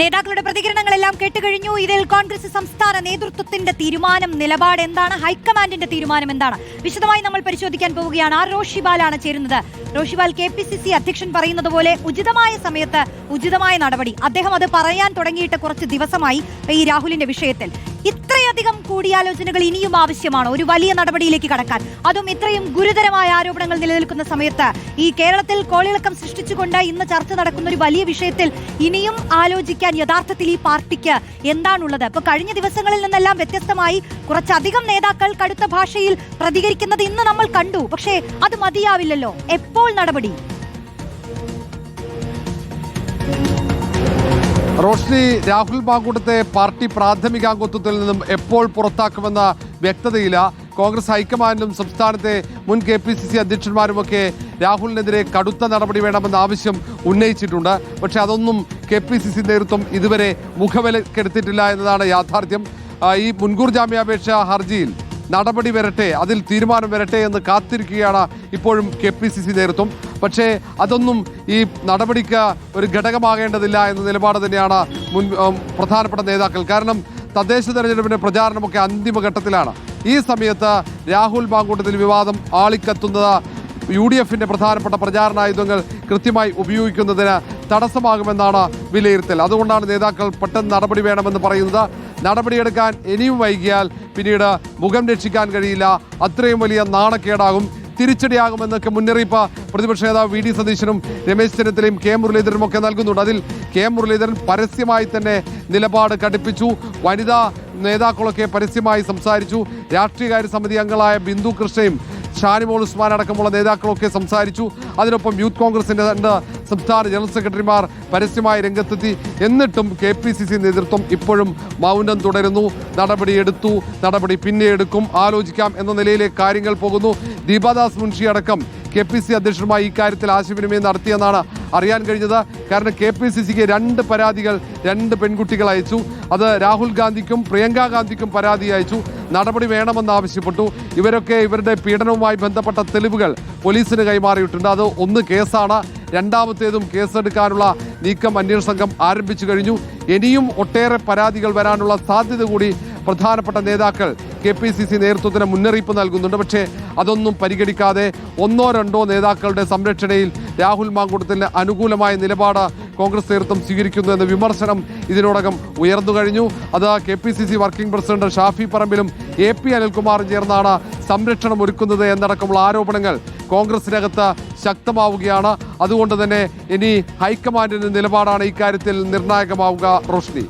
നേതാക്കളുടെ പ്രതികരണങ്ങളെല്ലാം കേട്ടുകഴിഞ്ഞു. ഇതിൽ കോൺഗ്രസ് സംസ്ഥാന നേതൃത്വത്തിന്റെ തീരുമാനം നിലപാട് എന്താണ്? ഹൈക്കമാൻഡിന്റെ തീരുമാനം എന്താണ്? വിശദമായി നമ്മൾ പരിശോധിക്കാൻ പോവുകയാണ്. ആർ റോഷിബാലാണ് ചേരുന്നത്. Roshibal K P C C അധ്യക്ഷൻ പറയുന്നത് പോലെ ഉചിതമായ സമയത്ത് ഉചിതമായ നടപടി. അദ്ദേഹം അത് പറയാൻ തുടങ്ങിയിട്ട് കുറച്ച് ദിവസമായി ഈ രാഹുലിന്റെ വിഷയത്തിൽ. ഇത്രയധികം കൂടിയാലോചനകൾ ഇനിയും ആവശ്യമാണ്. ഒരു വലിയ നടപടിയിലേക്ക് കടക്കാൻ. അതും ഇത്രയും ഗുരുതരമായ ആരോപണങ്ങൾ നിലനിൽക്കുന്ന സമയത്ത് ഈ കേരളത്തിൽ കോളിളക്കം സൃഷ്ടിച്ചുകൊണ്ട് ഇന്ന് ചർച്ച നടക്കുന്ന ഒരു വലിയ വിഷയത്തിൽ ഇനിയും ആലോചിക്കാൻ യഥാർത്ഥത്തിൽ ഈ പാർട്ടിക്ക് എന്താണുള്ളത്? ഇപ്പൊ കഴിഞ്ഞ ദിവസങ്ങളിൽ നിന്നെല്ലാം വ്യത്യസ്തമായി കുറച്ചധികം നേതാക്കൾ കടുത്ത ഭാഷയിൽ പ്രതികരിക്കുന്നത് ഇന്ന് നമ്മൾ കണ്ടു. പക്ഷേ അത് മതിയാവില്ലല്ലോ. എപ്പോൾ നടപടി? റോഷ്നി രാഹുൽ മാങ്കൂട്ടത്തെ പാർട്ടി പ്രാഥമിക അംഗത്വത്തിൽ നിന്നും എപ്പോൾ പുറത്താക്കുമെന്ന വ്യക്തതയില്ല. കോൺഗ്രസ് ഹൈക്കമാൻഡും സംസ്ഥാനത്തെ മുൻ കെ പി സി സി അധ്യക്ഷന്മാരുമൊക്കെ രാഹുലിനെതിരെ കടുത്ത നടപടി വേണമെന്ന ആവശ്യം ഉന്നയിച്ചിട്ടുണ്ട്. പക്ഷെ അതൊന്നും കെ പി സി സി നേതൃത്വം ഇതുവരെ മുഖവിലക്കെടുത്തിട്ടില്ല എന്നതാണ് യാഥാർത്ഥ്യം. ഈ മുൻകൂർ ജാമ്യാപേക്ഷ ഹർജിയിൽ നടപടി വരട്ടെ അതിൽ തീരുമാനം വരട്ടെ എന്ന് കാത്തിരിക്കുകയാണ് ഇപ്പോഴും കെ പി സി സി നേതൃത്വം. പക്ഷേ അതൊന്നും ഈ നടപടിക്ക് ഒരു ഘടകമാകേണ്ടതില്ല എന്ന നിലപാട് തന്നെയാണ് മുൻ പ്രധാനപ്പെട്ട നേതാക്കൾ. കാരണം തദ്ദേശ തെരഞ്ഞെടുപ്പിന്റെ പ്രചാരണമൊക്കെ അന്തിമഘട്ടത്തിലാണ്. ഈ സമയത്ത് രാഹുൽ മാങ്കൂട്ടത്തിൽ വിവാദം ആളിക്കത്തുന്നത് യു ഡി എഫിന്റെ പ്രധാനപ്പെട്ട പ്രചാരണായുധങ്ങൾ കൃത്യമായി ഉപയോഗിക്കുന്നതിന് തടസ്സമാകുമെന്നാണ് വിലയിരുത്തൽ. അതുകൊണ്ടാണ് നേതാക്കൾ പെട്ടെന്ന് നടപടി വേണമെന്ന് പറയുന്നത്. നടപടിയെടുക്കാൻ ഇനിയും വൈകിയാൽ പിന്നീട് മുഖം രക്ഷിക്കാൻ കഴിയില്ല. അത്രയും വലിയ നാണക്കേടാകും തിരിച്ചടിയാകുമെന്നൊക്കെ മുന്നറിയിപ്പ് പ്രതിപക്ഷ നേതാവ് വി. ഡി. സതീശനും രമേശ് ചെന്നിത്തലയും കെ. മുരളീധരനും ഒക്കെ നൽകുന്നുണ്ട്. അതിൽ കെ. മുരളീധരൻ പരസ്യമായി തന്നെ നിലപാട് കടുപ്പിച്ചു. വനിതാ നേതാക്കളൊക്കെ പരസ്യമായി സംസാരിച്ചു. രാഷ്ട്രീയകാര്യ സമിതി അംഗങ്ങളായ ബിന്ദു കൃഷ്ണയും ഷാനിമോൾ ഉസ്മാൻ അടക്കമുള്ള നേതാക്കളൊക്കെ സംസാരിച്ചു. അതിനൊപ്പം യൂത്ത് കോൺഗ്രസിന്റെ രണ്ട് സംസ്ഥാന ജനറൽ സെക്രട്ടറിമാർ പരസ്യമായി രംഗത്തെത്തി. എന്നിട്ടും കെ പി സി സി നേതൃത്വം ഇപ്പോഴും മൗനം തുടരുന്നു. നടപടി എടുത്തു. നടപടി പിന്നെ എടുക്കും ആലോചിക്കാം എന്ന നിലയിലെ കാര്യങ്ങൾ പോകുന്നു. ദീപാദാസ് മുൻഷി അടക്കം കെ പി സി അധ്യക്ഷരുമായി ഇക്കാര്യത്തിൽ ആശയവിനിമയം നടത്തിയെന്നാണ് അറിയാൻ കഴിഞ്ഞത്. കാരണം കെ പി സി സിക്ക് രണ്ട് പരാതികൾ രണ്ട് പെൺകുട്ടികൾ അയച്ചു. അത് രാഹുൽ ഗാന്ധിക്കും പ്രിയങ്ക ഗാന്ധിക്കും പരാതി അയച്ചു. നടപടി വേണമെന്ന് ആവശ്യപ്പെട്ടു. ഇവരൊക്കെ ഇവരുടെ പീഡനവുമായി ബന്ധപ്പെട്ട തെളിവുകൾ പോലീസിന് കൈമാറിയിട്ടുണ്ട്. അത് ഒന്ന് കേസാണ്. രണ്ടാമത്തേതും കേസെടുക്കാനുള്ള നീക്കം അന്വേഷണ സംഘം ആരംഭിച്ചു കഴിഞ്ഞു. ഇനിയും ഒട്ടേറെ പരാതികൾ വരാനുള്ള സാധ്യത കൂടി പ്രധാനപ്പെട്ട നേതാക്കൾ കെ പി സി സി നേതൃത്വത്തിന് മുന്നറിയിപ്പ് നൽകുന്നുണ്ട്. പക്ഷേ അതൊന്നും പരിഗണിക്കാതെ ഒന്നോ രണ്ടോ നേതാക്കളുടെ സംരക്ഷണയിൽ രാഹുൽ മാങ്കൂട്ടത്തിന് അനുകൂലമായ നിലപാട് കോൺഗ്രസ് നേതൃത്വം സ്വീകരിക്കുന്നു എന്ന വിമർശനം ഇതിനോടകം ഉയർന്നു കഴിഞ്ഞു. അത് K P C C working president Shafi പറമ്പിലും എ പി അനിൽകുമാറും ചേർന്നാണ് സംരക്ഷണം ഒരുക്കുന്നത് എന്നടക്കമുള്ള ആരോപണങ്ങൾ കോൺഗ്രസിനകത്ത് ശക്തമാവുകയാണ്. അതുകൊണ്ട് തന്നെ ഇനി ഹൈക്കമാൻഡിന്റെ നിലപാടാണ് ഇക്കാര്യത്തിൽ നിർണായകമാവുക റോഷ്നി.